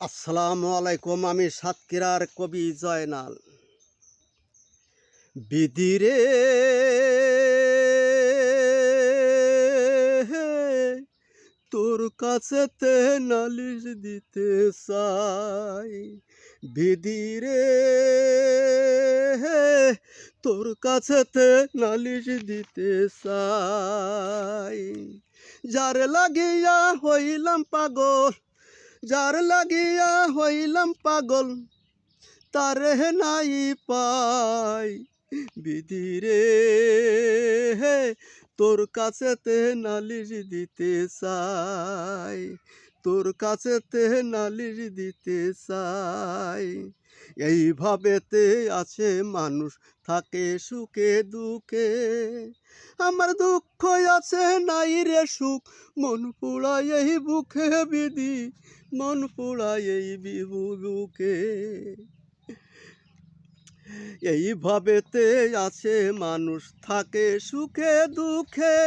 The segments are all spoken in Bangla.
আসসালামু আলাইকুম, আমি সাতক্ষীরার কবি জয়নাল। বিদিরে তোর কাছেতে নালিশ দিতে চাই। বিদিরে তোর কাছেতে নালিশ দিতে চাই। যার লাগিয়া হইলাম পাগল যার লাগিয়া হইলাম পাগল তারে নাই পাই বিধিরে হে তোর কাছেতে নালিশ দিতে চাই তোর কাছে তে নালির দিতে চাই। এইভাবেতে আছে মানুষ, থাকে সুখে দুঃখে। আমার দুঃখ আছে, নাই রে সুখ। মন পোড়ায় এই বুকে বিধি, মন পোড়ায় এই বিবু বুকে। এইভাবেতে আছে মানুষ থাকে সুখে দুঃখে।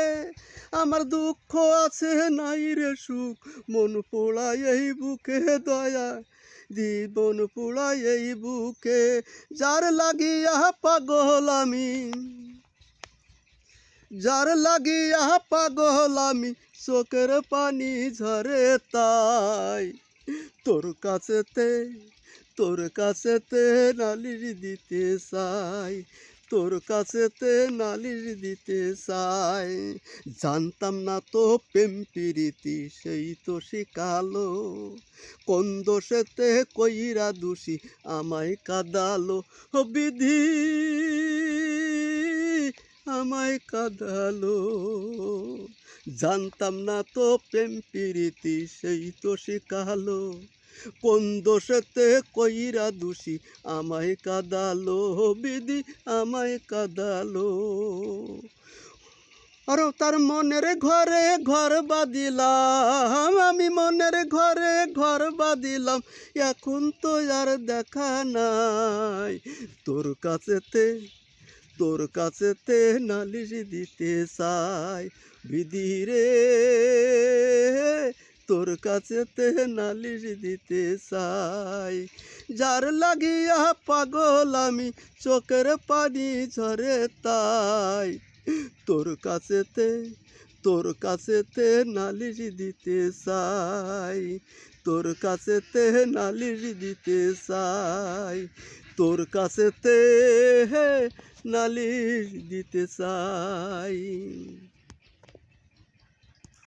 আমার দুঃখ আছে নাই রে সুখ, মন পোড়ায় এই বুকে দয়া। জীবন পোড়ায় এই বুকে, যার লাগিয়া পাগল আমি। যার লাগিয়া পাগল আমি, চোখের পানি ঝরে তাই। তোর কাছেতে তোর কাছেতে নালির দিতে চাই, তোর কাছেতে নালির দিতে চাই। জানতাম না তো প্রেম প্রীতি, সেই তো শিখালো। কোন দোষেতে কইরা দোষী আমায় কাদালো? বিধি, আমায় কাদালো। জানতাম না তো প্রেম প্রীতি, সেই তো শিখালো। কোন দোষেতে কইরা দোষী? আমায় কাদালো বিধি, আমায় কাদালো। আর তার মনের ঘরে ঘর বাঁধিলাম, আমি মনের ঘরে ঘর বাঁধিলাম। এখন তো আর দেখা নাই। তোর কাছেতে তোর কাছেতে নালিশ দিতে চাই বিধিরে তোর কাছেতে নালিশ দিতে চাই। যার লাগিয়া পাগল আমি চোখের পানি ঝরে তাই। তোর কাছেতে তোর কাছেতে নালিশ দিতে চাই। তোর কাছেতে নালিশ দিতে চাই। তোর কাছেতে নালিশ দিতে চাই।